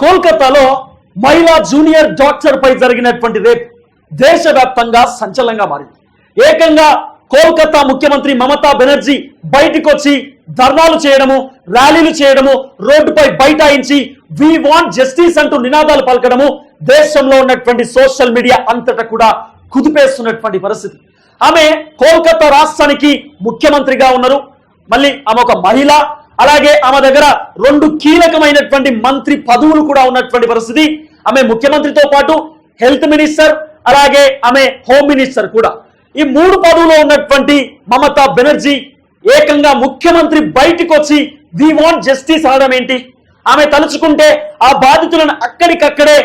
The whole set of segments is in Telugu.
కోల్కతాలో మహిళా జూనియర్ డాక్టర్ పై జరిగినటువంటి రేప్ దేశవ్యాప్తంగా సంచలనంగా మారింది. ఏకంగా కోల్కతా ముఖ్యమంత్రి మమతా బెనర్జీ బయటకు వచ్చి ధర్నాలు చేయడము ర్యాలీలు చేయడము రోడ్డుపై బైఠాయించి వి వాంట్ జస్టిస్ అంటూ నినాదాలు పలకడము దేశంలో ఉన్నటువంటి సోషల్ మీడియా అంతటా కూడా కుదిపేస్తున్నటువంటి పరిస్థితి. ఆమె కోల్కతా రాష్ట్రానికి ముఖ్యమంత్రిగా ఉన్నారు. మళ్ళీ ఆమె ఒక మహిళ అలాగే ఆమె దగ్గర రెండు కీలకమైనటువంటి మంత్రి పదవులు కూడా ఉన్నటువంటి పరిస్థితి. ఆమె ముఖ్యమంత్రితో పాటు హెల్త్ మినిస్టర్ అలాగే ఆమె హోమ్ మినిస్టర్ కూడా. ఈ మూడు పదవులో ఉన్నటువంటి మమతా బెనర్జీ ఏకంగా ముఖ్యమంత్రి బయటకు వచ్చి వి వాంట్ జస్టిస్ అనడం ఏంటి? ఆమె తలుచుకుంటే ఆ బాధితులను అక్కడికక్కడే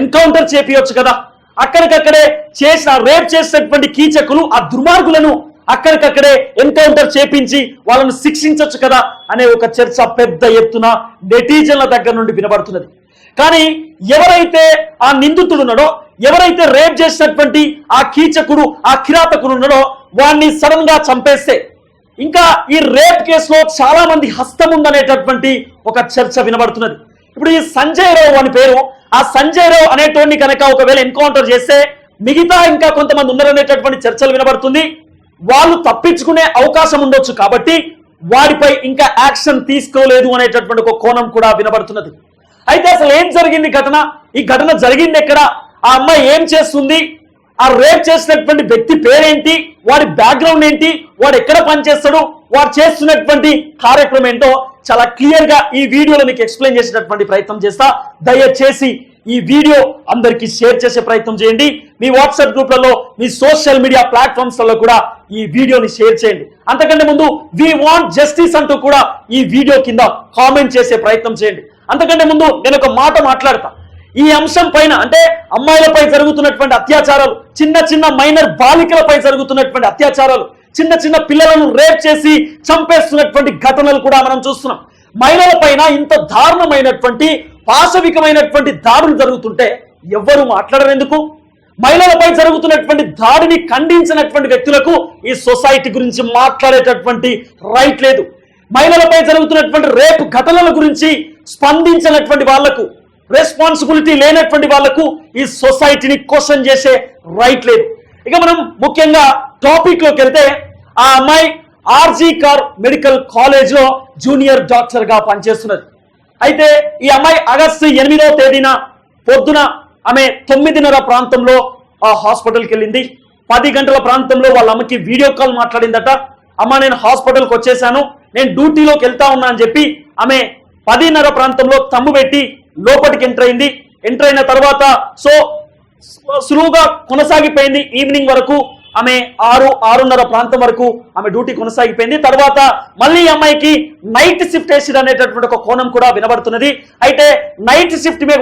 ఎన్కౌంటర్ చేపియొచ్చు కదా. అక్కడికక్కడే చేసిన రేప్ చేసినటువంటి కీచకులు ఆ దుర్మార్గులను అక్కడికక్కడే ఎన్కౌంటర్ చేపించి వాళ్ళను శిక్షించవచ్చు కదా అనే ఒక చర్చ పెద్ద ఎత్తున నెటిజన్ల దగ్గర నుండి వినబడుతున్నది. కానీ ఎవరైతే ఆ నిందితుడు ఉన్నాడో ఎవరైతే రేప్ చేసినటువంటి ఆ కీచకుడు ఆ కిరాతకుడు ఉన్నాడో వాడిని సడన్గా చంపేస్తే ఇంకా ఈ రేప్ కేసులో చాలా మంది హస్తం ఉందనేటటువంటి ఒక చర్చ వినబడుతున్నది. ఇప్పుడు ఈ సంజయ్ రావు అని పేరు ఆ సంజయ్ రావు అనేటోడిని కనుక ఒకవేళ ఎన్కౌంటర్ చేస్తే మిగతా ఇంకా కొంతమంది ఉన్నారనేటటువంటి చర్చలు వినబడుతుంది. వాళ్ళు తప్పించుకునే అవకాశం ఉండొచ్చు కాబట్టి వాడిపై ఇంకా యాక్షన్ తీసుకోలేదు అనేటటువంటి ఒక కోణం కూడా వినబడుతున్నది. అయితే అసలు ఏం జరిగింది ఘటన? ఈ ఘటన జరిగింది ఎక్కడ? ఆ అమ్మాయి ఏం చేస్తుంది? ఆ రేప్ చేసినటువంటి వ్యక్తి పేరేంటి? వాడి బ్యాక్గ్రౌండ్ ఏంటి? వాడు ఎక్కడ పనిచేస్తాడు? వాడు చేస్తున్నటువంటి కార్యక్రమం ఏంటో చాలా క్లియర్గా ఈ వీడియోలో మీకు ఎక్స్ప్లెయిన్ చేసేటటువంటి ప్రయత్నం చేస్తా. దయచేసి ఈ వీడియో అందరికీ షేర్ చేసే ప్రయత్నం చేయండి. మీ వాట్సాప్ గ్రూప్లలో మీ సోషల్ మీడియా ప్లాట్ఫామ్స్లలో కూడా ఈ వీడియోని షేర్ చేయండి. అంతకంటే ముందు వి వాంట్ జస్టిస్ అంటూ కూడా ఈ వీడియో కింద కామెంట్ చేసే ప్రయత్నం చేయండి. అంతకంటే ముందు నేను ఒక మాట మాట్లాడతా. ఈ అంశం పైన అంటే అమ్మాయిలపై జరుగుతున్నటువంటి అత్యాచారాలు చిన్న చిన్న మైనర్ బాలికలపై జరుగుతున్నటువంటి అత్యాచారాలు చిన్న చిన్న పిల్లలను రేప్ చేసి చంపేస్తున్నటువంటి ఘటనలు కూడా మనం చూస్తున్నాం. మహిళల పైన ఇంత దారుణమైనటువంటి పాశవికమైనటువంటి దాడులు జరుగుతుంటే ఎవ్వరు మాట్లాడరు ఎందుకు? మహిళలపై జరుగుతున్నటువంటి దాడిని ఖండించినటువంటి వ్యక్తులకు ఈ సొసైటీ గురించి మాట్లాడేటటువంటి రైట్ లేదు. మహిళలపై జరుగుతున్నటువంటి రేపు ఘటనల గురించి స్పందించినటువంటి వాళ్ళకు రెస్పాన్సిబిలిటీ లేనటువంటి వాళ్ళకు ఈ సొసైటీని క్వశ్చన్ చేసే రైట్ లేదు. ఇక మనం ముఖ్యంగా టాపిక్లోకి వెళ్తే ఆ అమ్మాయి ఆర్జీ కార్ మెడికల్ కాలేజ్లో జూనియర్ డాక్టర్గా పనిచేస్తున్నది. అయితే ఈ అమ్మాయి ఆగస్టు ఎనిమిదవ తేదీన పొద్దున ఆమె తొమ్మిదిన్నర ప్రాంతంలో ఆ హాస్పిటల్కి వెళ్ళింది. పది గంటల ప్రాంతంలో వాళ్ళ అమ్మకి వీడియో కాల్ మాట్లాడిందట. అమ్మ నేను హాస్పిటల్కి వచ్చేసాను. నేను డ్యూటీలోకి వెళ్తా ఉన్నా అని చెప్పి ఆమె పదిన్నర ప్రాంతంలో తమ్ము పెట్టి లోపలికి ఎంటర్ అయింది. ఎంటర్ అయిన తర్వాత సో సులువుగా కొనసాగిపోయింది ఈవినింగ్ వరకు. ఆమె ఆరు ఆరున్నర ప్రాంతం వరకు ఆమె డ్యూటీ కొనసాగిపోయింది. తర్వాత మళ్ళీ అమ్మాయికి నైట్ షిఫ్ట్ వేసిరు అనేటటువంటి ఒక కోణం కూడా వినబడుతున్నది. అయితే నైట్ షిఫ్ట్ మీద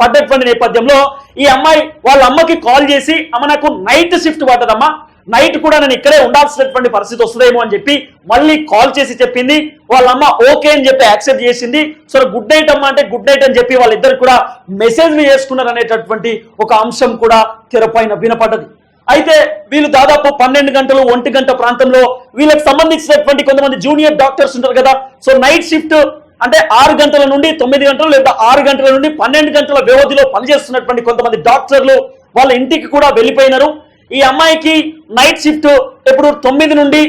పడ్డటువంటి నేపథ్యంలో ఈ అమ్మాయి వాళ్ళ అమ్మకి కాల్ చేసి అమ్మ నాకు నైట్ షిఫ్ట్ పడ్డదమ్మా. నైట్ కూడా నేను ఇక్కడే ఉండాల్సినటువంటి పరిస్థితి వస్తుందేమో అని చెప్పి మళ్ళీ కాల్ చేసి చెప్పింది. వాళ్ళ అమ్మ ఓకే అని చెప్పి యాక్సెప్ట్ చేసింది. సో గుడ్ నైట్ అమ్మ. అంటే గుడ్ నైట్ అని చెప్పి వాళ్ళిద్దరు కూడా మెసేజ్లు చేసుకున్నారు అనేటటువంటి ఒక అంశం కూడా తెరపైన వినపడ్డది. అయితే వీళ్ళు దాదాపు పన్నెండు గంటలు ఒంటి గంట ప్రాంతంలో వీళ్ళకి సంబంధించినటువంటి కొంతమంది జూనియర్ డాక్టర్స్ ఉంటారు కదా. సో నైట్ షిఫ్ట్ అంటే ఆరు గంటల నుండి తొమ్మిది గంటలు లేదా ఆరు గంటల నుండి పన్నెండు గంటల వ్యవధిలో పనిచేస్తున్నటువంటి కొంతమంది డాక్టర్లు వాళ్ళ ఇంటికి కూడా వెళ్ళిపోయినారు. ఈ అమ్మాయికి నైట్ షిఫ్ట్ ఎప్పుడు? తొమ్మిది నుండి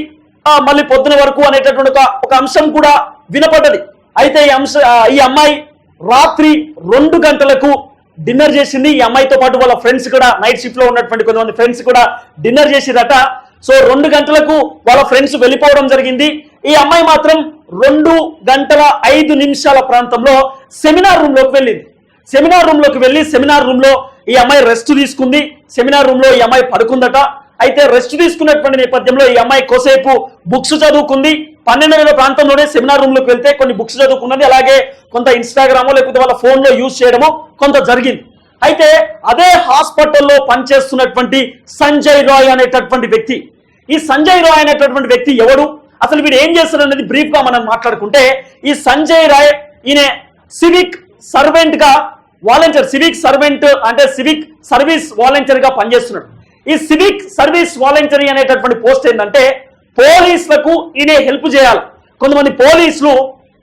మళ్ళీ పొద్దున వరకు అనేటటువంటి ఒక అంశం కూడా వినపడ్డది. అయితే ఈ అంశ ఈ అమ్మాయి రాత్రి రెండు గంటలకు డిన్నర్ చేసింది ఈ అమ్మాయితో పాటు వాళ్ళ ఫ్రెండ్స్ కూడా నైట్ షిఫ్ట్లో ఉన్నటువంటి కొంతమంది ఫ్రెండ్స్ కూడా డిన్నర్ చేసిరట. సో రెండు గంటలకు వాళ్ళ ఫ్రెండ్స్ వెళ్ళిపోవడం జరిగింది. ఈ అమ్మాయి మాత్రం రెండు గంటల ఐదు నిమిషాల ప్రాంతంలో సెమినార్ రూమ్లోకి వెళ్ళింది. సెమినార్ రూమ్లోకి వెళ్ళి సెమినార్ రూమ్లో ఈ అమ్మాయి రెస్ట్ తీసుకుంది. సెమినార్ రూమ్లో ఈ అమ్మాయి పడుకుందట. అయితే రెస్ట్ తీసుకున్నటువంటి నేపథ్యంలో ఈ అమ్మాయి కోసేపు బుక్స్ చదువుకుంది. పన్నెండు వేల ప్రాంతంలోనే సెమినార్ రూమ్లోకి వెళ్తే కొన్ని బుక్స్ చదువుకున్నది. అలాగే కొంత ఇన్స్టాగ్రామ్ లేకపోతే వాళ్ళ ఫోన్లో యూజ్ చేయడము కొంత జరిగింది. అయితే అదే హాస్పిటల్లో పనిచేస్తున్నటువంటి సంజయ్ రాయ్ అనేటటువంటి వ్యక్తి. ఈ సంజయ్ రాయ్ అనేటటువంటి వ్యక్తి ఎవడు? అసలు వీడు ఏం చేస్తాడు అనేది బ్రీఫ్గా మనం మాట్లాడుకుంటే ఈ సంజయ్ రాయ్ ఈయన సివిక్ సర్వెంట్గా వాలంటీర్ సివిక్ సర్వెంట్ అంటే సివిక్ సర్వీస్ వాలంటీర్గా పనిచేస్తున్నాడు. ఈ సివిక్ సర్వీస్ వాలంటరీ అనేటటువంటి పోస్ట్ ఏంటంటే పోలీసులకు ఈయనే హెల్ప్ చేయాలి. కొంతమంది పోలీసులు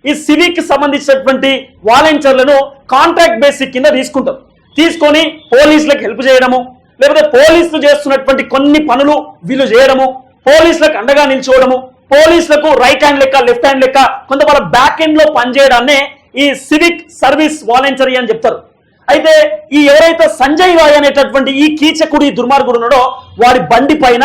ఈ సివిక్ సంబంధించినటువంటి వాలంటీర్లను కాంట్రాక్ట్ బేసిక్ కింద తీసుకుంటారు. తీసుకొని పోలీసులకు హెల్ప్ చేయడము లేకపోతే పోలీసులు చేస్తున్నటువంటి కొన్ని పనులు వీళ్ళు చేయడము పోలీసులకు అండగా నిల్చోవడము పోలీసులకు రైట్ హ్యాండ్ లెక్క లెఫ్ట్ హ్యాండ్ లెక్క కొంత వాళ్ళ బ్యాక్ ఎండ్లో పనిచేయడాన్నే ఈ సివిక్ సర్వీస్ వాలంటరీ అని చెప్తారు. అయితే ఈ ఎవరైతే సంజయ్ రాయ్ అనేటటువంటి ఈ కీచకుడు ఈ దుర్మార్గుడు ఉన్నాడో వాడి బండి పైన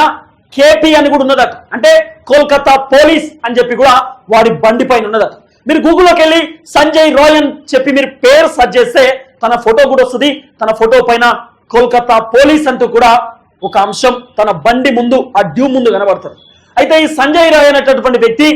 కేపీ అని కూడా ఉన్నదట. అంటే కోల్కతా పోలీస్ అని చెప్పి కూడా వాడి బండి పైన ఉన్నదట. మీరు గూగుల్లోకి వెళ్ళి సంజయ్ రాయ్ అని చెప్పి మీరు పేరు సర్చ్ చేస్తే తన ఫోటో కూడా వస్తుంది. తన ఫోటో పైన కోల్కతా పోలీస్ అంటూ కూడా ఒక అంశం తన బండి ముందు ఆ డ్యూ ముందు కనబడతారు. అయితే ఈ సంజయ్ రాయ్ అనేటటువంటి వ్యక్తి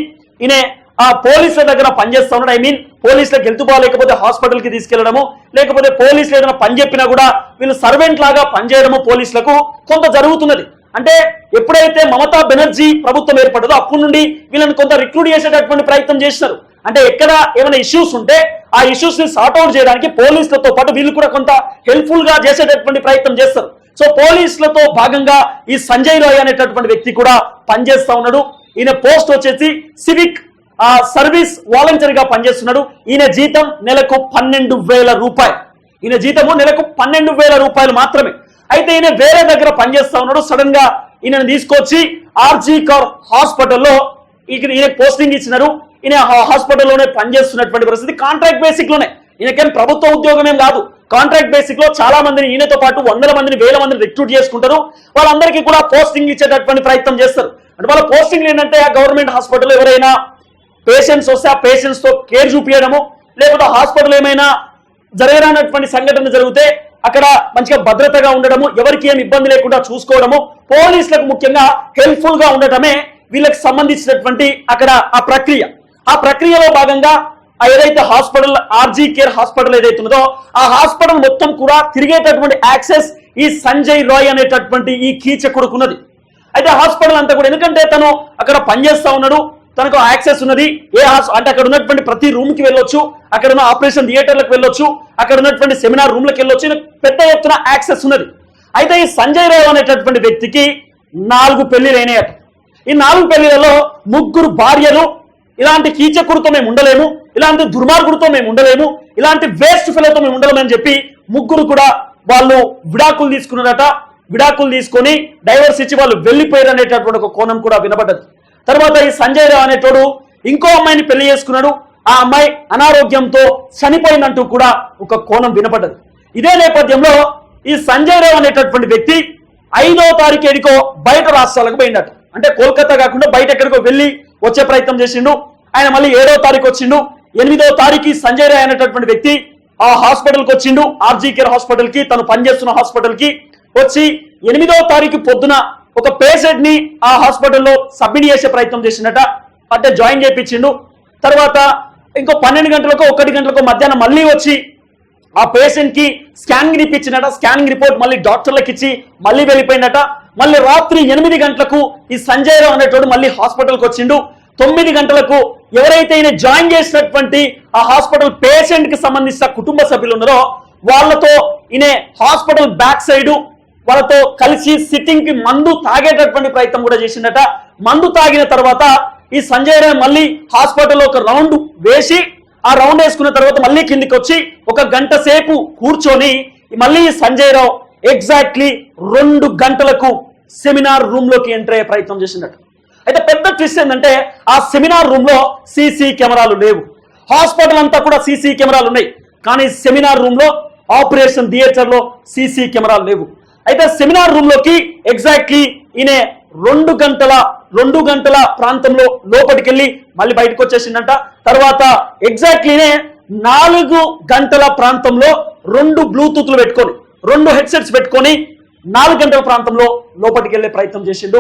ఈయన ఆ పోలీసుల దగ్గర పనిచేస్తా ఉన్నాడు ఐ మీన్ పోలీసులకు హెల్త్ బాగాలేకపోతే హాస్పిటల్కి తీసుకెళ్ళడము లేకపోతే పోలీసులు ఏదైనా పని చెప్పినా కూడా వీళ్ళు సర్వెంట్ లాగా పనిచేయడము పోలీసులకు కొంత జరుగుతున్నది. అంటే ఎప్పుడైతే మమతా బెనర్జీ ప్రభుత్వం ఏర్పడదో అప్పటి నుండి వీళ్ళని కొంత రిక్రూట్ చేసేటటువంటి ప్రయత్నం చేసినారు. అంటే ఎక్కడ ఏమైనా ఇష్యూస్ ఉంటే ఆ ఇష్యూస్ని సార్ట్అవుట్ చేయడానికి పోలీసులతో పాటు వీళ్ళు కూడా కొంత హెల్ప్ఫుల్గా చేసేటటువంటి ప్రయత్నం చేస్తారు. సో పోలీసులతో భాగంగా ఈ సంజయ్ రాయ్ అనేటటువంటి వ్యక్తి కూడా పనిచేస్తా ఉన్నాడు. ఈయన పోస్ట్ వచ్చేసి సివిక్ సర్వీస్ వాలంటీర్గా పనిచేస్తున్నాడు. ఈయన జీతం నెలకు పన్నెండు వేల రూపాయలు. ఈయన జీతము నెలకు పన్నెండు వేల రూపాయలు మాత్రమే. అయితే ఈయన వేరే దగ్గర పనిచేస్తా ఉన్నాడు. సడన్గా ఈయనను తీసుకొచ్చి ఆర్జీ కార్ హాస్పిటల్లో ఇక్కడ ఈయన పోస్టింగ్ ఇచ్చినారు. ఈయన ఆ హాస్పిటల్లోనే పనిచేస్తున్నటువంటి పరిస్థితి కాంట్రాక్ట్ బేసిక్లోనే. ఈయనకేం ప్రభుత్వ ఉద్యోగం ఏం కాదు. కాంట్రాక్ట్ బేసిక్లో చాలా మందిని ఈయనతో పాటు వందల మందిని వేల మందిని రిక్రూట్ చేసుకుంటారు. వాళ్ళందరికీ కూడా పోస్టింగ్ ఇచ్చేటటువంటి ప్రయత్నం చేస్తారు. అంటే వాళ్ళ పోస్టింగ్ ఏంటంటే ఆ గవర్నమెంట్ హాస్పిటల్ ఎవరైనా పేషెంట్స్ వస్తే ఆ పేషెంట్స్తో కేర్ చూపించడము లేకపోతే హాస్పిటల్ ఏమైనా జరగరానటువంటి సంఘటన జరిగితే అక్కడ మంచిగా భద్రతగా ఉండడము ఎవరికి ఏం ఇబ్బంది లేకుండా చూసుకోవడము పోలీసులకు ముఖ్యంగా హెల్ప్ఫుల్గా ఉండటమే వీళ్ళకి సంబంధించినటువంటి అక్కడ ఆ ప్రక్రియ. ఆ ప్రక్రియలో భాగంగా ఏదైతే హాస్పిటల్ ఆర్జీ కేర్ హాస్పిటల్ ఏదైతే ఉన్నదో ఆ హాస్పిటల్ మొత్తం కూడా తిరిగేటటువంటి యాక్సెస్ ఈ సంజయ్ రాయ్ అనేటటువంటి ఈ కీచకుడుకున్నది అయితే హాస్పిటల్ అంతా కూడా ఎందుకంటే తను అక్కడ పనిచేస్తా ఉన్నాడు తనకు యాక్సెస్ ఉన్నది. ఏ అంటే అక్కడ ఉన్నటువంటి ప్రతి రూమ్కి వెళ్ళొచ్చు. అక్కడ ఉన్న ఆపరేషన్ థియేటర్లకు వెళ్ళొచ్చు. అక్కడ ఉన్నటువంటి సెమినార్ రూమ్లకు వెళ్ళొచ్చు. పెద్ద ఎత్తున యాక్సెస్ ఉన్నది. అయితే ఈ సంజయ్ రావు అనేటటువంటి వ్యక్తికి నాలుగు పెళ్ళిలు ఈ నాలుగు పెళ్ళిలలో ముగ్గురు భార్యలు ఇలాంటి కీచకుడితో మేము ఉండలేము ఇలాంటి దుర్మార్గుడితో మేము ఉండలేము ఇలాంటి వేస్ట్ ఫెలోతో మేము ఉండలేమని చెప్పి ముగ్గురు కూడా వాళ్ళు విడాకులు తీసుకున్నారట. విడాకులు తీసుకొని డైవర్స్ ఇచ్చి వాళ్ళు వెళ్ళిపోయారు అనేటటువంటి ఒక కోణం కూడా వినబడ్డది. తర్వాత ఈ సంజయ్ రావు అనేటోడు ఇంకో అమ్మాయిని పెళ్ళి చేసుకున్నాడు. ఆ అమ్మాయి అనారోగ్యంతో చనిపోయిందంటూ కూడా ఒక కోణం వినపడ్డది. ఇదే నేపథ్యంలో ఈ సంజయ్ రావు అనేటటువంటి వ్యక్తి ఐదో తారీఖు ఎడికో బయట రాష్ట్రాలకు పోయిందట. అంటే కోల్కతా కాకుండా బయట ఎక్కడికో వెళ్ళి వచ్చే ప్రయత్నం చేసిండు. ఆయన మళ్ళీ ఏడో తారీఖు వచ్చిండు. ఎనిమిదో తారీఖు సంజయ్ రాయ్ అనేటటువంటి వ్యక్తి ఆ హాస్పిటల్కి వచ్చిండు. ఆర్జీ కేర్ హాస్పిటల్కి తను పనిచేస్తున్న హాస్పిటల్కి వచ్చి ఎనిమిదో తారీఖు పొద్దున ఒక పేషెంట్ని ఆ హాస్పిటల్లో సబ్మిట్ చేసే ప్రయత్నం చేసిండట అంటే జాయిన్ చేయించిండు. తర్వాత ఇంకో పన్నెండు గంటలకు ఒకటి గంటలకు మధ్యాహ్నం మళ్ళీ వచ్చి ఆ పేషెంట్కి స్కానింగ్ ఇప్పించినట స్కానింగ్ రిపోర్ట్ మళ్ళీ డాక్టర్లకు ఇచ్చి మళ్ళీ వెళ్ళిపోయిందట. మళ్ళీ రాత్రి ఎనిమిది గంటలకు ఈ సంజయ్ రావు అనేటోడు మళ్ళీ హాస్పిటల్కి వచ్చిండు. తొమ్మిది గంటలకు ఎవరైతే ఈయన జాయిన్ చేసినటువంటి ఆ హాస్పిటల్ పేషెంట్కి సంబంధించిన కుటుంబ సభ్యులు ఉన్నారో వాళ్ళతో ఈయన హాస్పిటల్ బ్యాక్ సైడ్ వాళ్ళతో కలిసి సిట్టింగ్కి మందు తాగేటటువంటి ప్రయత్నం కూడా చేసిందట. మందు తాగిన తర్వాత ఈ సంజయ్ రాయ్ మళ్ళీ హాస్పిటల్లో ఒక రౌండ్ వేసి ఆ రౌండ్ వేసుకున్న తర్వాత మళ్ళీ కిందికి వచ్చి ఒక గంట సేపు కూర్చొని మళ్ళీ సంజయ్ రావు ఎగ్జాక్ట్లీ రెండు గంటలకు సెమినార్ రూమ్లోకి ఎంటర్ అయ్యే ప్రయత్నం చేసినట్టు అయితే పెద్ద ట్విస్ట్ ఏంటంటే ఆ సెమినార్ రూమ్లో సీసీ కెమెరాలు లేవు. హాస్పిటల్ అంతా కూడా సీసీ కెమెరాలు ఉన్నాయి. కానీ సెమినార్ రూమ్లో ఆపరేషన్ థియేటర్లో సీసీ కెమెరాలు లేవు. అయితే సెమినార్ రూమ్లోకి ఎగ్జాక్ట్లీ ఈయన రెండు గంటల రెండు గంటల ప్రాంతంలో లోపలికెళ్ళి మళ్ళీ బయటకు వచ్చేసిందంట తర్వాత ఎగ్జాక్ట్లీనే నాలుగు గంటల ప్రాంతంలో రెండు బ్లూటూత్లు పెట్టుకొని రెండు హెడ్సెట్స్ పెట్టుకొని నాలుగు గంటల ప్రాంతంలో లోపలికి వెళ్ళే ప్రయత్నం చేసిండు.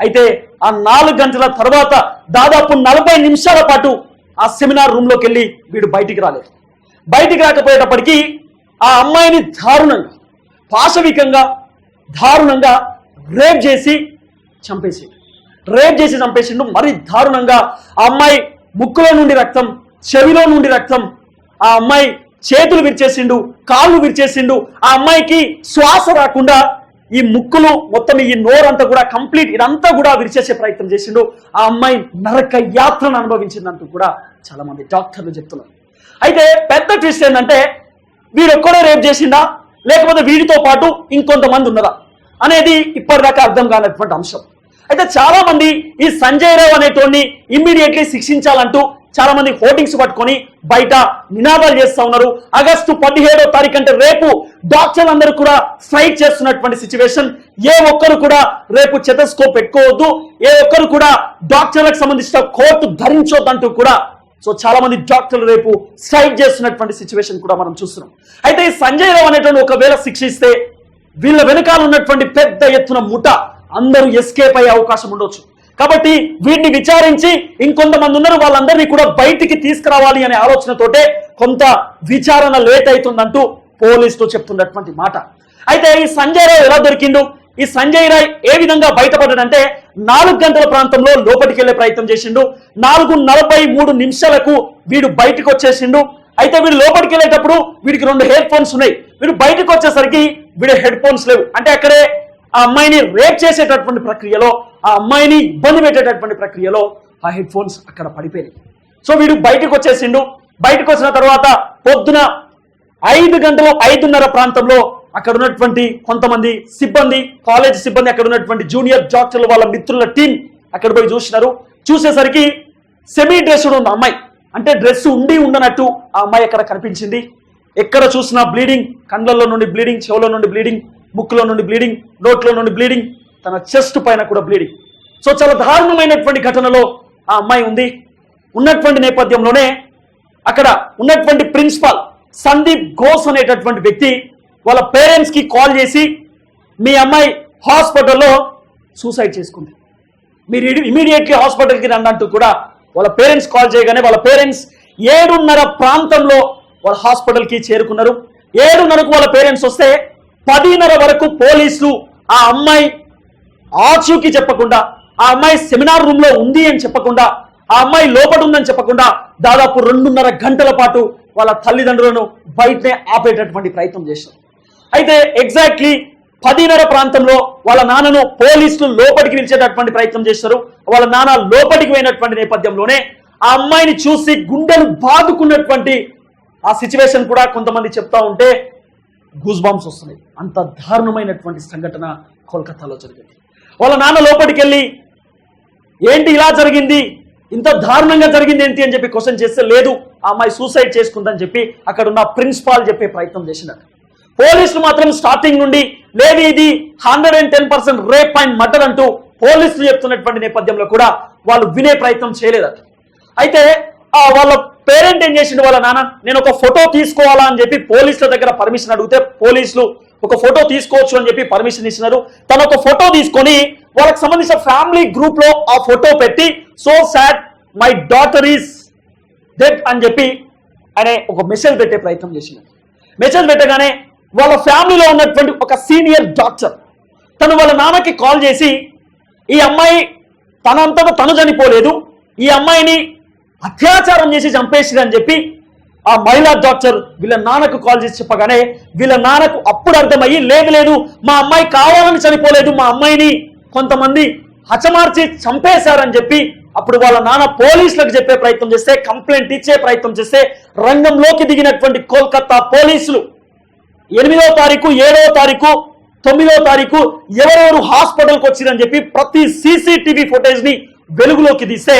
అయితే ఆ నాలుగు గంటల తర్వాత దాదాపు నలభై నిమిషాల పాటు ఆ సెమినార్ రూమ్లోకి వెళ్ళి వీడు బయటికి రాలేదు. బయటికి రాకపోయేటప్పటికీ ఆ అమ్మాయిని దారుణంగా పాశవికంగా దారుణంగా రేప్ చేసి చంపేసి రేప్ చేసి చంపేసిండు. మరి దారుణంగా ఆ అమ్మాయి ముక్కులో నుండి రక్తం చెవిలో నుండి రక్తం ఆ అమ్మాయి చేతులు విరిచేసిండు కాళ్ళు విరిచేసిండు. ఆ అమ్మాయికి శ్వాస రాకుండా ఈ ముక్కులు మొత్తం ఈ నోరంతా కూడా కంప్లీట్ ఇదంతా కూడా విరిచేసే ప్రయత్నం చేసిండు. ఆ అమ్మాయి నరక యాత్రను అనుభవించిందంటూ కూడా చాలా మంది డాక్టర్లు చెప్తున్నారు. అయితే పెద్ద ట్విస్ట్ ఏంటంటే వీడు ఒక్కడే రేప్ చేసిండా? లేకపోతే వీడితో పాటు ఇంకొంతమంది ఉన్నదా అనేది ఇప్పటిదాకా అర్థం కానటువంటి అంశం. అయితే చాలా మంది ఈ సంజయ్ రావు అనేటోడిని ఇమ్మీడియట్లీ శిక్షించాలంటూ చాలా మంది హోర్డింగ్స్ పట్టుకొని బయట నినాదాలు చేస్తా ఉన్నారు. ఆగస్టు పదిహేడో తారీఖు అంటే రేపు డాక్టర్లు అందరూ కూడా స్ట్రైక్ చేస్తున్నటువంటి సిచ్యువేషన్ ఏ ఒక్కరు కూడా రేపు చెతస్కోప్ పెట్టుకోవద్దు. ఏ ఒక్కరు కూడా డాక్టర్లకు సంబంధించిన కోర్టు ధరించొద్దంటూ కూడా సో చాలా మంది డాక్టర్లు రేపు స్ట్రైక్ చేస్తున్నటువంటి సిచ్యువేషన్ కూడా మనం చూస్తున్నాం. అయితే ఈ సంజయ్ రావు అనేటువంటి ఒకవేళ శిక్షిస్తే వీళ్ళ వెనకాల ఉన్నటువంటి పెద్ద ఎత్తున ముఠ అందరూ ఎస్కేప్ అయ్యే అవకాశం ఉండొచ్చు. కాబట్టి వీటిని విచారించి ఇంకొంతమంది ఉన్నారు వాళ్ళందరినీ కూడా బయటికి తీసుకురావాలి అనే ఆలోచనతోటే కొంత విచారణ లేట్ అవుతుందంటూ పోలీసులు చెప్తున్నటువంటి మాట. అయితే ఈ సంజయ్ రావు ఎలా దొరికిండు? ఈ సంజయ్ రాయ్ ఏ విధంగా బయటపడ్డాడంటే నాలుగు గంటల ప్రాంతంలో లోపలికి వెళ్ళే ప్రయత్నం చేసిండు. నాలుగు నలభై మూడు నిమిషాలకు వీడు బయటకు వచ్చేసిండు అయితే వీడు లోపలికి వెళ్ళేటప్పుడు వీడికి రెండు హెడ్ ఫోన్స్ ఉన్నాయి. వీడు బయటకు వచ్చేసరికి వీడు హెడ్ ఫోన్స్ లేవు. అంటే అక్కడే ఆ అమ్మాయిని రేప్ చేసేటటువంటి ప్రక్రియలో ఆ అమ్మాయిని ఇబ్బంది పెట్టేటటువంటి ప్రక్రియలో ఆ హెడ్ ఫోన్స్ అక్కడ పడిపోయినాయి. సో వీడు బయటకు వచ్చేసిండు బయటకు వచ్చిన తర్వాత పొద్దున ఐదు గంటలు ఐదున్నర ప్రాంతంలో అక్కడ ఉన్నటువంటి కొంతమంది సిబ్బంది కాలేజ్ సిబ్బంది అక్కడ ఉన్నటువంటి జూనియర్ డాక్టర్లు వాళ్ళ మిత్రుల టీం అక్కడ పోయి చూసినారు. చూసేసరికి సెమీ డ్రెస్డ్ ఉన్న అమ్మాయి. అంటే డ్రెస్ ఉండి ఉండనట్టు ఆ అమ్మాయి అక్కడ కనిపించింది. ఎక్కడ చూసినా బ్లీడింగ్ కండ్లలో నుండి బ్లీడింగ్ చెవుల నుండి బ్లీడింగ్ ముక్కులో నుండి బ్లీడింగ్ నోట్లో నుండి బ్లీడింగ్ తన చెస్ట్ పైన కూడా బ్లీడింగ్. సో చాలా దారుణమైనటువంటి ఘటనలో ఆ అమ్మాయి ఉంది. ఉన్నటువంటి నేపథ్యంలోనే అక్కడ ఉన్నటువంటి ప్రిన్సిపాల్ సందీప్ ఘోష్ అనేటటువంటి వ్యక్తి వాళ్ళ పేరెంట్స్కి కాల్ చేసి మీ అమ్మాయి హాస్పిటల్లో సూసైడ్ చేసుకుంది. మీరు ఇమీడియట్లీ హాస్పిటల్కి రండి కూడా వాళ్ళ పేరెంట్స్ కాల్ చేయగానే వాళ్ళ పేరెంట్స్ ఏడున్నర ప్రాంతంలో వాళ్ళ హాస్పిటల్కి చేరుకున్నారు. ఏడున్నరకు వాళ్ళ పేరెంట్స్ వస్తే పదిన్నర వరకు పోలీసులు ఆ అమ్మాయి ఆచూకి చెప్పకుండా ఆ అమ్మాయి సెమినార్ రూమ్లో ఉంది అని చెప్పకుండా ఆ అమ్మాయి లోపల ఉందని చెప్పకుండా దాదాపు రెండున్నర గంటల పాటు వాళ్ళ తల్లిదండ్రులను బయటనే ఆపేటటువంటి ప్రయత్నం చేశారు. అయితే ఎగ్జాక్ట్లీ పదిన్నర ప్రాంతంలో వాళ్ళ నాన్నను పోలీసులు లోపలికి నిలిచేటటువంటి ప్రయత్నం చేశారు. వాళ్ళ నాన్న లోపలికి పోయినటువంటి నేపథ్యంలోనే ఆ అమ్మాయిని చూసి గుండెలు బాదుకున్నటువంటి ఆ సిచ్యువేషన్ కూడా కొంతమంది చెప్తా ఉంటే గూస్ బాంబ్స్ వస్తున్నాయి. అంత దారుణమైనటువంటి సంఘటన కోల్కతాలో జరిగింది. వాళ్ళ నాన్న లోపలికి వెళ్ళి ఏంటి ఇలా జరిగింది? ఇంత దారుణంగా జరిగింది ఏంటి? అని చెప్పి క్వశ్చన్ చేస్తే లేదు ఆ అమ్మాయి సూసైడ్ చేసుకుందని చెప్పి అక్కడ ఉన్న ప్రిన్సిపాల్ చెప్పే ప్రయత్నం చేసినారు పోలీసులు మాత్రం స్టార్టింగ్ నుండి లేదు ఇది hundred and ten percent rape and murder అంటూ పోలీసులు చెప్తున్నటువంటి నేపథ్యంలో కూడా వాళ్ళు వినే ప్రయత్నం చేయలేదట. అయితే వాళ్ళ పేరెంట్ ఏం చేసిండు వాళ్ళ నాన్న? నేను ఒక ఫోటో తీసుకోవాలా అని చెప్పి పోలీసుల దగ్గర పర్మిషన్ అడిగితే పోలీసులు ఒక ఫోటో తీసుకోవచ్చు అని చెప్పి పర్మిషన్ ఇచ్చినారు. తను ఒక ఫోటో తీసుకొని వాళ్ళకి సంబంధించిన ఫ్యామిలీ గ్రూప్లో ఆ ఫోటో పెట్టి so sad my daughter is dead అని చెప్పి అనే ఒక మెసేజ్ పెట్టే ప్రయత్నం చేసినారు మెసేజ్ పెట్టగానే వాళ్ళ ఫ్యామిలీలో ఉన్నటువంటి ఒక సీనియర్ డాక్టర్. తను వాళ్ళ నాన్నకి కాల్ చేసి ఈ అమ్మాయి తనంతటా తను చనిపోలేదు ఈ అమ్మాయిని అత్యాచారం చేసి చంపేసిరని చెప్పి ఆ మహిళా డాక్టర్ వీళ్ళ నాన్నకు కాల్ చేసి చెప్పగానే వీళ్ళ నాన్నకు అప్పుడు అర్థమయ్యి లేదు లేదు మా అమ్మాయి కావాలని చనిపోలేదు మా అమ్మాయిని కొంతమంది హచమార్చి చంపేశారని చెప్పి అప్పుడు వాళ్ళ నాన్న పోలీసులకు చెప్పే ప్రయత్నం చేస్తే కంప్లైంట్ ఇచ్చే ప్రయత్నం చేస్తే రంగంలోకి దిగినటువంటి కోల్కతా పోలీసులు ఎనిమిదో తారీఖు ఏడవ తారీఖు తొమ్మిదో తారీఖు ఎవరెవరు హాస్పిటల్కి వచ్చిరని చెప్పి ప్రతి సీసీటీవీ ఫుటేజ్ని వెలుగులోకి తీస్తే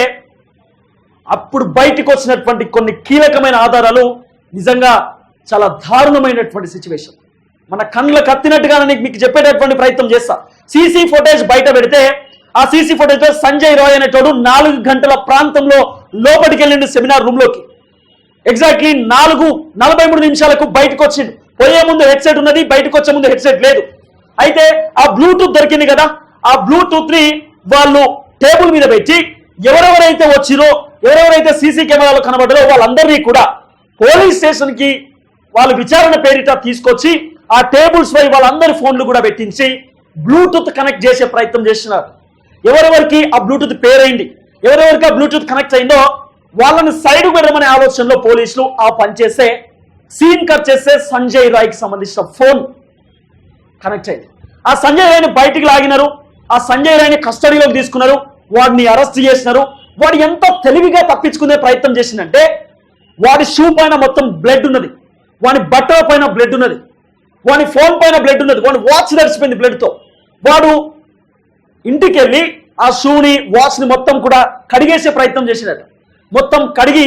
అప్పుడు బయటికి వచ్చినటువంటి కొన్ని కీలకమైన ఆధారాలు నిజంగా చాలా దారుణమైనటువంటి సిచ్యువేషన్. మన కండ్లకు కత్తినట్టుగానే నీకు మీకు చెప్పేటటువంటి ప్రయత్నం చేస్తా. సీసీ ఫుటేజ్ బయట పెడితే ఆ సీసీ ఫుటేజ్లో సంజయ్ రాయ్ అనేటోడు నాలుగు గంటల ప్రాంతంలో లోపలికి వెళ్ళిండు సెమినార్ రూమ్లోకి. ఎగ్జాక్ట్లీ నాలుగు నలభై మూడు నిమిషాలకు బయటకు వచ్చిండు. పోయే ముందు హెడ్సెట్ ఉన్నది బయటకు వచ్చే ముందు హెడ్సెట్ లేదు. అయితే ఆ బ్లూటూత్ దొరికింది కదా ఆ బ్లూటూత్ని వాళ్ళు టేబుల్ మీద పెట్టి ఎవరెవరైతే వచ్చిరో ఎవరెవరైతే సీసీ కెమెరాలో కనబడ్డారో వాళ్ళందరినీ కూడా పోలీస్ స్టేషన్కి వాళ్ళు విచారణ పేరిట తీసుకొచ్చి ఆ టేబుల్స్ పై వాళ్ళందరి ఫోన్లు కూడా పెట్టించి బ్లూటూత్ కనెక్ట్ చేసే ప్రయత్నం చేస్తున్నారు. ఎవరెవరికి ఆ బ్లూటూత్ పేరైంది ఎవరెవరికి ఆ బ్లూటూత్ కనెక్ట్ అయిందో వాళ్ళని సైడ్ పెట్టమనే ఆలోచనలో పోలీసులు ఆ పని చేస్తే సీన్ కట్ చేస్తే సంజయ్ రాయ్కి సంబంధించిన ఫోన్ కనెక్ట్ అయింది. ఆ సంజయ్ రాయ్ని బయటికి లాగినారు. ఆ సంజయ్ రాయ్ని కస్టడీలోకి తీసుకున్నారు. వాడిని అరెస్ట్ చేసినారు. వాడు ఎంత తెలివిగా తప్పించుకునే ప్రయత్నం చేసిందంటే వాడి షూ పైన మొత్తం బ్లడ్ ఉన్నది. వాడి బట్టల పైన బ్లడ్ ఉన్నది. వాడి ఫోన్ పైన బ్లడ్ ఉన్నది. వాడి వాచ్ తడిచిపోయింది బ్లడ్తో. వాడు ఇంటికి వెళ్ళి ఆ షూని వాచ్ని మొత్తం కూడా కడిగేసే ప్రయత్నం చేసినట్టు మొత్తం కడిగి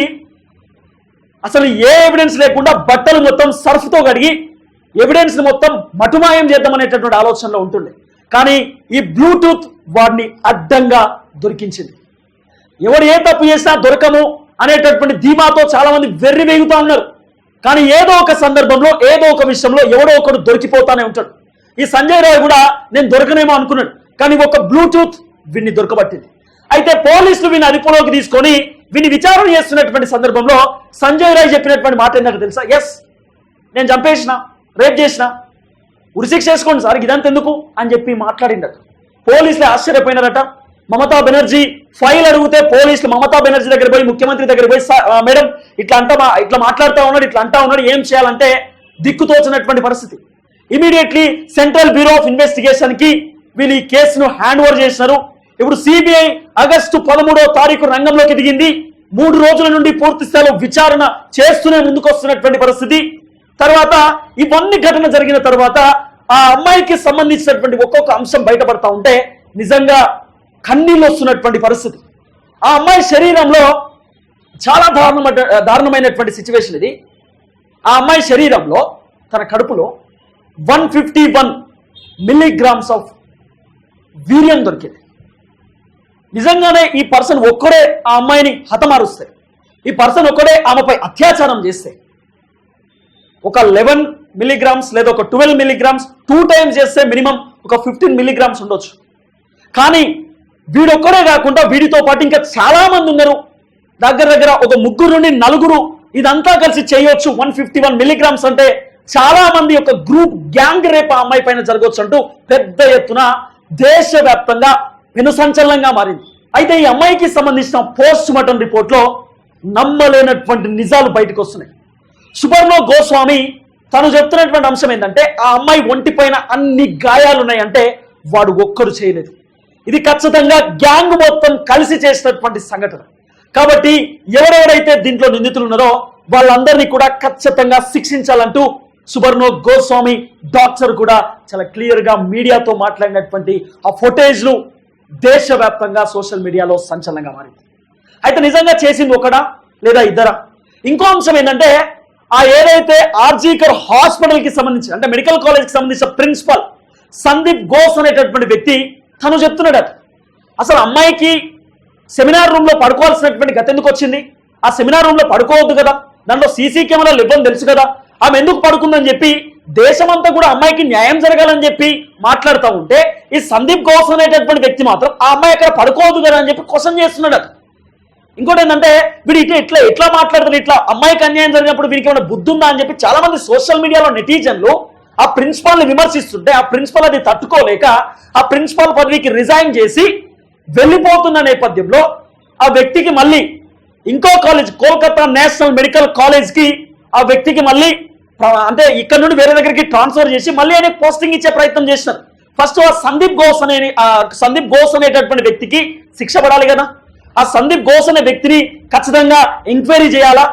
అసలు ఏ ఎవిడెన్స్ లేకుండా బట్టలు మొత్తం సర్ఫ్తో కడిగి ఎవిడెన్స్ మొత్తం మటుమాయం చేద్దామనేటటువంటి ఆలోచనలో ఉంటుండే. కానీ ఈ బ్లూటూత్ వాడిని అడ్డంగా దొరికించింది. ఎవడు ఏ తప్పు చేసినా దొరకము అనేటటువంటి ధీమాతో చాలామంది వెర్రి వేగుతా ఉన్నారు. కానీ ఏదో ఒక సందర్భంలో ఏదో ఒక విషయంలో ఎవడో ఒకడు దొరికిపోతానే ఉంటాడు. ఈ సంజయ్ రాయ్ కూడా నేను దొరకనేమో అనుకున్నాడు. కానీ ఒక బ్లూటూత్ వీడిని దొరకబట్టింది. అయితే పోలీసులు వీని అదుపులోకి తీసుకొని వీని విచారణ చేస్తున్నటువంటి సందర్భంలో సంజయ్ రాయ్ చెప్పినటువంటి మాట ఏంటంటే తెలుసా? ఎస్ నేను చంపేసిన రేప్ చేసిన. ఉరిశిక్ష చేసుకోండి సార్ ఇదంత ఎందుకు? అని చెప్పి మాట్లాడిండట పోలీసులు ఆశ్చర్యపోయినారట. మమతా బెనర్జీ ఫైల్ అడిగితే పోలీసులు మమతా బెనర్జీ దగ్గర పోయి ముఖ్యమంత్రి దగ్గర పోయి మేడం ఇట్లా అంటా ఇట్లా మాట్లాడుతూ ఉన్నాడు ఇట్లా అంటా ఉన్నాడు ఏం చేయాలంటే దిక్కుతోచినటువంటి పరిస్థితి. ఇమీడియట్లీ సెంట్రల్ బ్యూరో ఆఫ్ ఇన్వెస్టిగేషన్కి వీళ్ళు ఈ కేసును హ్యాండ్ ఓవర్ చేసినారు. ఇప్పుడు సిబిఐ ఆగస్టు పదమూడో తారీఖు రంగంలోకి దిగింది. మూడు రోజుల నుండి పూర్తి స్థాయిలో విచారణ చేస్తూనే ముందుకొస్తున్నటువంటి పరిస్థితి. తర్వాత ఇవన్నీ ఘటన జరిగిన తర్వాత ఆ అమ్మాయికి సంబంధించినటువంటి ఒక్కొక్క అంశం బయటపడతా ఉంటే నిజంగా కన్నీళ్ళు వస్తున్నటువంటి పరిస్థితి. ఆ అమ్మాయి శరీరంలో చాలా దారుణమ దారుణమైనటువంటి సిచ్యువేషన్ ఇది. ఆ అమ్మాయి శరీరంలో తన కడుపులో one fifty one milligrams of వీర్యం దొరికింది. నిజంగానే ఈ పర్సన్ ఒక్కడే ఆ అమ్మాయిని హతమారుస్తే ఈ పర్సన్ ఒక్కడే ఆమెపై అత్యాచారం చేస్తే ఒక లెవెన్ మిలీగ్రామ్స్ లేదా ఒక ట్వెల్వ్ మిలీగ్రామ్స్ టూ టైమ్స్ చేస్తే మినిమం ఒక ఫిఫ్టీన్ మిలీగ్రామ్స్ ఉండొచ్చు. కానీ వీడొక్కడే కాకుండా వీడితో పాటు ఇంకా చాలా మంది ఉన్నారు. దగ్గర దగ్గర ఒక ముగ్గురు నుండి నలుగురు ఇదంతా కలిసి చేయొచ్చు. వన్ ఫిఫ్టీ వన్ మిలీగ్రామ్స్ అంటే చాలా మంది యొక్క గ్రూప్ గ్యాంగ్ రేప్ ఆ అమ్మాయి పైన జరగవచ్చు అంటూ పెద్ద ఎత్తున దేశవ్యాప్తంగా వినుసంచలనంగా మారింది. అయితే ఈ అమ్మాయికి సంబంధించిన పోస్ట్ మార్టం రిపోర్ట్లో నమ్మలేనటువంటి నిజాలు బయటకు వస్తున్నాయి. సుబర్ణో గోస్వామి తను చెప్తున్నటువంటి అంశం ఏంటంటే ఆ అమ్మాయి ఒంటిపైన అన్ని గాయాలు ఉన్నాయంటే వాడు ఒక్కరు చేయలేదు. ఇది ఖచ్చితంగా గ్యాంగ్ మొత్తం కలిసి చేసినటువంటి సంఘటన. కాబట్టి ఎవరెవరైతే దీంట్లో నిందితులు ఉన్నారో వాళ్ళందరినీ కూడా ఖచ్చితంగా శిక్షించాలంటూ సుబర్ణో గోస్వామి డాక్టర్ కూడా చాలా క్లియర్గా మీడియాతో మాట్లాడినటువంటి ఆ ఫుటేజ్లు దేశవ్యాప్తంగా సోషల్ మీడియాలో సంచలనంగా మారింది. అయితే నిజంగా చేసింది ఒకడా లేదా ఇద్దరా? ఇంకో అంశం ఏంటంటే ఆ ఏదైతే ఆర్జీకర్ హాస్పిటల్కి సంబంధించి అంటే మెడికల్ కాలేజ్కి సంబంధించిన ప్రిన్సిపల్ సందీప్ ఘోష్ అనేటటువంటి వ్యక్తి తను చెప్తున్నాడు అసలు అమ్మాయికి సెమినార్ రూమ్లో పడుకోవాల్సినటువంటి గత ఎందుకు వచ్చింది? ఆ సెమినార్ రూమ్లో పడుకోవద్దు కదా. దాంట్లో సీసీ కెమెరాలు ఇవ్వని తెలుసు కదా. ఆమె ఎందుకు పడుకుందని చెప్పి దేశమంతా కూడా అమ్మాయికి న్యాయం జరగాలని చెప్పి మాట్లాడుతూ ఉంటే ఈ సందీప్ ఘోష్ అనేటటువంటి వ్యక్తి మాత్రం ఆ అమ్మాయి అక్కడ పడుకోవద్దు కదా అని చెప్పి క్వశ్చన్ చేస్తున్నాడు అతను. ఇంకోటి ఏంటంటే వీడు ఇట్లా ఇట్లా ఎట్లా మాట్లాడతారు ఇట్లా అమ్మాయికి అన్యాయం జరిగినప్పుడు వీరికి ఏమైనా బుద్ధి ఉందా అని చెప్పి చాలా మంది సోషల్ మీడియాలో నెటిజన్లు ఆ ప్రిన్సిపాల్ని విమర్శిస్తుంటే ఆ ప్రిన్సిపాల్ అది తట్టుకోలేక ఆ ప్రిన్సిపాల్ పదవికి రిజైన్ చేసి వెళ్ళిపోతున్న నేపథ్యంలో ఆ వ్యక్తికి మళ్ళీ ఇంకో కాలేజ్ కోల్కతా నేషనల్ మెడికల్ కాలేజ్కి ఆ వ్యక్తికి మళ్ళీ అంటే ఇక్కడ నుండి వేరే దగ్గరికి ట్రాన్స్ఫర్ చేసి మళ్ళీ ఆయన పోస్టింగ్ ఇచ్చే ప్రయత్నం చేసినారు. ఫస్ట్ ఆ సందీప్ ఘోష్ అనే సందీప్ ఘోష్ అనేటటువంటి వ్యక్తికి శిక్ష పడాలి కదా. ఆ సందీప్ ఘోష్ అనే వ్యక్తిని ఖచ్చితంగా ఎంక్వైరీ చేయాలా?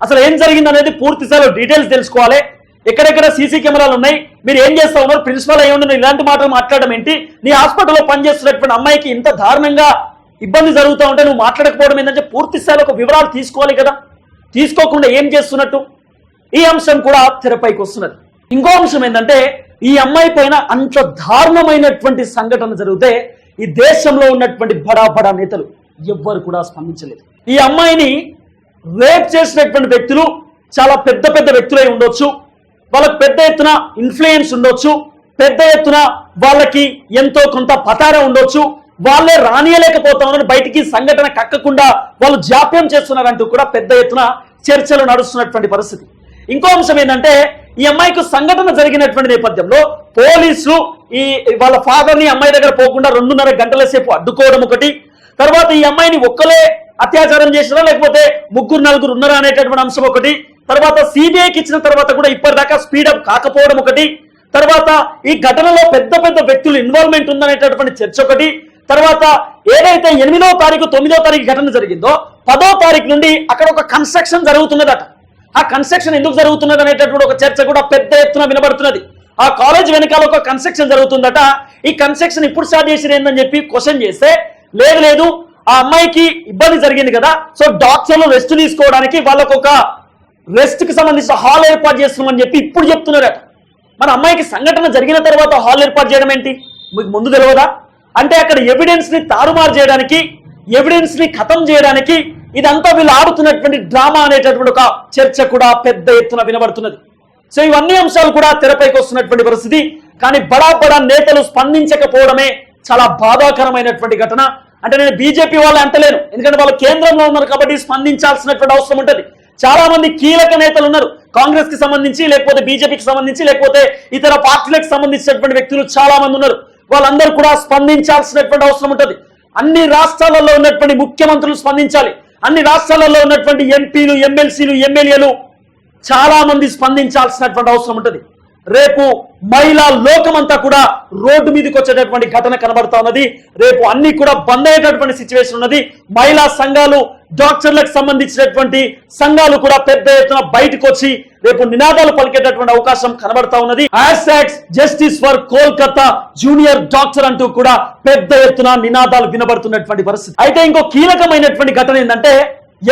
అసలు ఏం జరిగింది అనేది పూర్తి డీటెయిల్స్ తెలుసుకోవాలి. ఎక్కడెక్కడ సీసీ కెమెరాలు ఉన్నాయి? మీరు ఏం చేస్తా ఉన్నారు? ప్రిన్సిపల్ అయ్యి ఉండి ఇలాంటి మాటలు మాట్లాడడం ఏంటి? నీ హాస్పిటల్లో పనిచేస్తున్నటువంటి అమ్మాయికి ఇంత దారుణంగా ఇబ్బంది జరుగుతూ ఉంటే నువ్వు మాట్లాడకపోవడం ఏంటంటే పూర్తి స్థాయిలో ఒక వివరాలు తీసుకోవాలి కదా. తీసుకోకుండా ఏం చేస్తున్నట్టు? ఈ అంశం కూడా తెరపైకి వస్తున్నది. ఇంకో అంశం ఏంటంటే ఈ అమ్మాయి పైన అంత దారుణమైనటువంటి సంఘటన జరిగితే ఈ దేశంలో ఉన్నటువంటి బడా బడా నేతలు ఎవ్వరు కూడా స్పందించలేదు. ఈ అమ్మాయిని రేప్ చేసినటువంటి వ్యక్తులు చాలా పెద్ద పెద్ద వ్యక్తులై ఉండొచ్చు వాళ్ళకి పెద్ద ఎత్తున ఇన్ఫ్లుయెన్స్ ఉండొచ్చు పెద్ద ఎత్తున వాళ్ళకి ఎంతో కొంత పతార ఉండొచ్చు వాళ్ళే రానియలేకపోతామని బయటికి సంఘటన కక్కకుండా వాళ్ళు జాప్యం చేస్తున్నారంటూ కూడా పెద్ద ఎత్తున చర్చలు నడుస్తున్నటువంటి పరిస్థితి. ఇంకో అంశం ఏంటంటే ఈ అమ్మాయికి సంఘటన జరిగినటువంటి నేపథ్యంలో పోలీసులు ఈ వాళ్ళ ఫాదర్ని అమ్మాయి దగ్గర పోకుండా రెండున్నర గంటల సేపు అడ్డుకోవడం ఒకటి. తర్వాత ఈ అమ్మాయిని ఒక్కలే అత్యాచారం చేసినా లేకపోతే ముగ్గురు నలుగురు ఉన్నారా అనేటటువంటి అంశం ఒకటి. తర్వాత సిబిఐకి ఇచ్చిన తర్వాత కూడా ఇప్పటిదాకా స్పీడప్ కాకపోవడం ఒకటి. తర్వాత ఈ ఘటనలో పెద్ద పెద్ద వ్యక్తులు ఇన్వాల్వ్మెంట్ ఉందనేటటువంటి చర్చ ఒకటి. తర్వాత ఏదైతే ఎనిమిదో తారీఖు తొమ్మిదో తారీఖు ఘటన జరిగిందో పదో తారీఖు నుండి అక్కడ ఒక కన్స్ట్రక్షన్ జరుగుతున్నదట. ఆ కన్స్ట్రక్షన్ ఎందుకు జరుగుతున్నది అనేటటువంటి ఒక చర్చ కూడా పెద్ద ఎత్తున వినబడుతున్నది. ఆ కాలేజ్ వెనకాల ఒక కన్స్ట్రక్షన్ జరుగుతుందట. ఈ కన్స్ట్రక్షన్ ఇప్పుడు స్టార్ట్ చేసి ఏందని చెప్పి క్వశ్చన్ చేస్తే లేదు లేదు ఆ అమ్మాయికి ఇబ్బంది జరిగింది కదా. సో డాక్టర్లు రెస్ట్ తీసుకోవడానికి వాళ్ళకు ఒక రెస్ట్కి సంబంధించిన హాల్ ఏర్పాటు చేస్తున్నామని చెప్పి ఇప్పుడు చెప్తున్నారట. మన అమ్మాయికి సంఘటన జరిగిన తర్వాత హాల్ ఏర్పాటు చేయడం ఏంటి? మీకు ముందు తెలియదా అంటే అక్కడ ఎవిడెన్స్ని తారుమారు చేయడానికి ఎవిడెన్స్ని ఖతం చేయడానికి ఇదంతా వీళ్ళు ఆడుతున్నటువంటి డ్రామా అనేటటువంటి ఒక చర్చ కూడా పెద్ద ఎత్తున వినబడుతున్నది. సో ఇవన్నీ అంశాలు కూడా తెరపైకి వస్తున్నటువంటి పరిస్థితి. కానీ బడా బడా నేతలు స్పందించకపోవడమే చాలా బాధాకరమైనటువంటి ఘటన. అంటే నేను బీజేపీ వాళ్ళు అంటలేను ఎందుకంటే వాళ్ళు కేంద్రంలో ఉన్నారు కాబట్టి స్పందించాల్సినటువంటి అవసరం ఉంటుంది. చాలా మంది కీలక నేతలు ఉన్నారు. కాంగ్రెస్కి సంబంధించి లేకపోతే బీజేపీకి సంబంధించి లేకపోతే ఇతర పార్టీలకు సంబంధించినటువంటి వ్యక్తులు చాలా మంది ఉన్నారు. వాళ్ళందరూ కూడా స్పందించాల్సినటువంటి అవసరం ఉంటుంది. అన్ని రాష్ట్రాలలో ఉన్నటువంటి ముఖ్యమంత్రులు స్పందించాలి. అన్ని రాష్ట్రాలలో ఉన్నటువంటి ఎంపీలు ఎమ్మెల్సీలు ఎమ్మెల్యేలు చాలా మంది స్పందించాల్సినటువంటి అవసరం ఉంటుంది. రేపు మహిళా లోకమంతా కూడా రోడ్డు మీదకి వచ్చేటటువంటి ఘటన కనబడతా ఉన్నది. రేపు అన్ని కూడా బంద్ అయ్యేటటువంటి సిచ్యువేషన్ ఉన్నది. మహిళా సంఘాలు డాక్టర్లకు సంబంధించినటువంటి సంఘాలు కూడా పెద్ద ఎత్తున బయటకు వచ్చి రేపు నినాదాలు పలికేటటువంటి అవకాశం కనబడతా ఉన్నది. Hash justice for Kolkata junior doctor అంటూ కూడా పెద్ద ఎత్తున నినాదాలు వినబడుతున్నటువంటి పరిస్థితి. అయితే ఇంకో కీలకమైనటువంటి ఘటన ఏంటంటే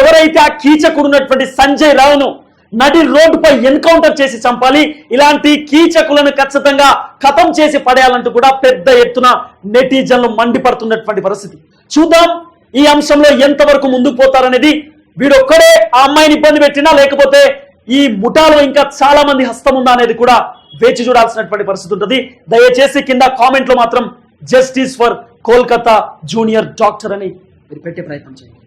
ఎవరైతే ఆ కీచకుడున్నటువంటి సంజయ్ రావును నడి రోడ్డుపై ఎన్కౌంటర్ చేసి చంపాలి ఇలాంటి కీచకులను ఖచ్చితంగా ఖతం చేసి పడేయాలంటూ కూడా పెద్ద ఎత్తున నెటిజన్లు మండిపడుతున్నటువంటి పరిస్థితి. చూద్దాం ఈ అంశంలో ఎంతవరకు ముందుకు పోతారనేది వీడొక్కడే ఆ అమ్మాయిని ఇబ్బంది పెట్టినా లేకపోతే ఈ ముఠాలో ఇంకా చాలా మంది హస్తం ఉందా అనేది కూడా వేచి చూడాల్సినటువంటి పరిస్థితి ఉంటుంది. దయచేసి కింద కామెంట్లో మాత్రం justice for Kolkata junior doctor అని మీరు పెట్టే ప్రయత్నం చేయండి.